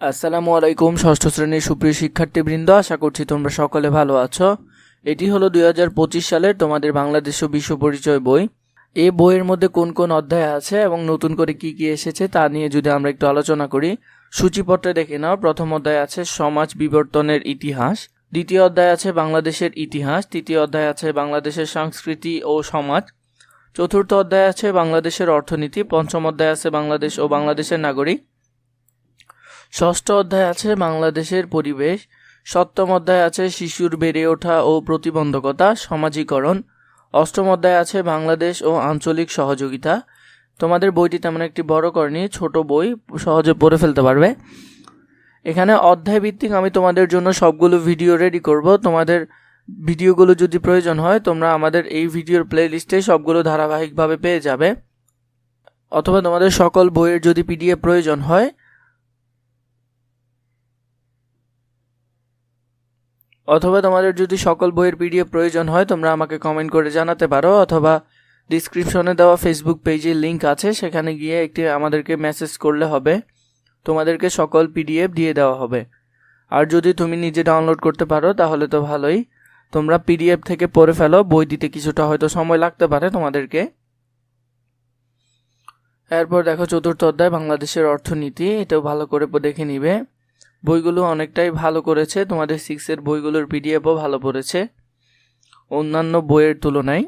আসসালামু আলাইকুম, ষষ্ঠ শ্রেণির সুপ্রিয় শিক্ষার্থীবৃন্দ, আশা করছি তোমরা সকলে ভালো আছো। এটি হলো দুই হাজার পঁচিশ সালের তোমাদের বাংলাদেশ ও বিশ্ব পরিচয় বই। এ বইয়ের মধ্যে কোন কোন অধ্যায় আছে এবং নতুন করে কি কি এসেছে তা নিয়ে যদি আমরা একটু আলোচনা করি, সূচিপত্রে দেখে নাও। প্রথম অধ্যায় আছে সমাজ বিবর্তনের ইতিহাস। দ্বিতীয় অধ্যায় আছে বাংলাদেশের ইতিহাস। তৃতীয় অধ্যায় আছে বাংলাদেশের সংস্কৃতি ও সমাজ। চতুর্থ অধ্যায় আছে বাংলাদেশের অর্থনীতি। পঞ্চম অধ্যায় আছে বাংলাদেশ ও বাংলাদেশের নাগরিক। ষষ্ঠ অধ্যায় আছে বাংলাদেশের পরিবেশ। সপ্তম অধ্যায় আছে শিশুর বেড়ে ওঠা ও প্রতিবন্ধকতা, সমাজীকরণ। অষ্টম অধ্যায় আছে বাংলাদেশ ও আঞ্চলিক সহযোগিতা। তোমাদের বইটি তেমন একটি বড় করেনি, ছোট বই, সহজে পড়ে ফেলতে পারবে। এখানে অধ্যায় ভিত্তিক আমি তোমাদের জন্য সবগুলো ভিডিও রেডি করব। তোমাদের ভিডিওগুলো যদি প্রয়োজন হয়, তোমরা আমাদের এই ভিডিওর প্লে লিস্টে সবগুলো ধারাবাহিকভাবে পেয়ে যাবে। অথবা তোমাদের সকল বইয়ের যদি পিডিএফ প্রয়োজন হয় অথবা তোমাদের যদি সকল বইয়ের পিডিএফ প্রয়োজন হয়, তোমরা আমাকে কমেন্ট করে জানাতে পারো, অথবা ডিসক্রিপশনে দেওয়া ফেসবুক পেজে লিংক আছে, সেখানে গিয়ে একটি আমাদেরকে মেসেজ করলে হবে। তোমাদেরকে সকল পিডিএফ দিয়ে দেওয়া হবে। আর যদি তুমি নিজে ডাউনলোড করতে পারো, তাহলে তো ভালোই। তোমরা পিডিএফ থেকে পড়ে ফেলো, বই দিতে কিছুটা হয়তো সময় লাগতে পারে তোমাদেরকে। এরপর দেখো চতুর্থ অধ্যায়, বাংলাদেশের অর্থনীতি, এটাও ভালো করে দেখে নিবে। বইগুলো অনেকটাই ভালো করেছে। তোমাদের সিক্সের বইগুলোর পিডিএফও ভালো পড়েছে। অন্যান্য বইয়ের তুলনায়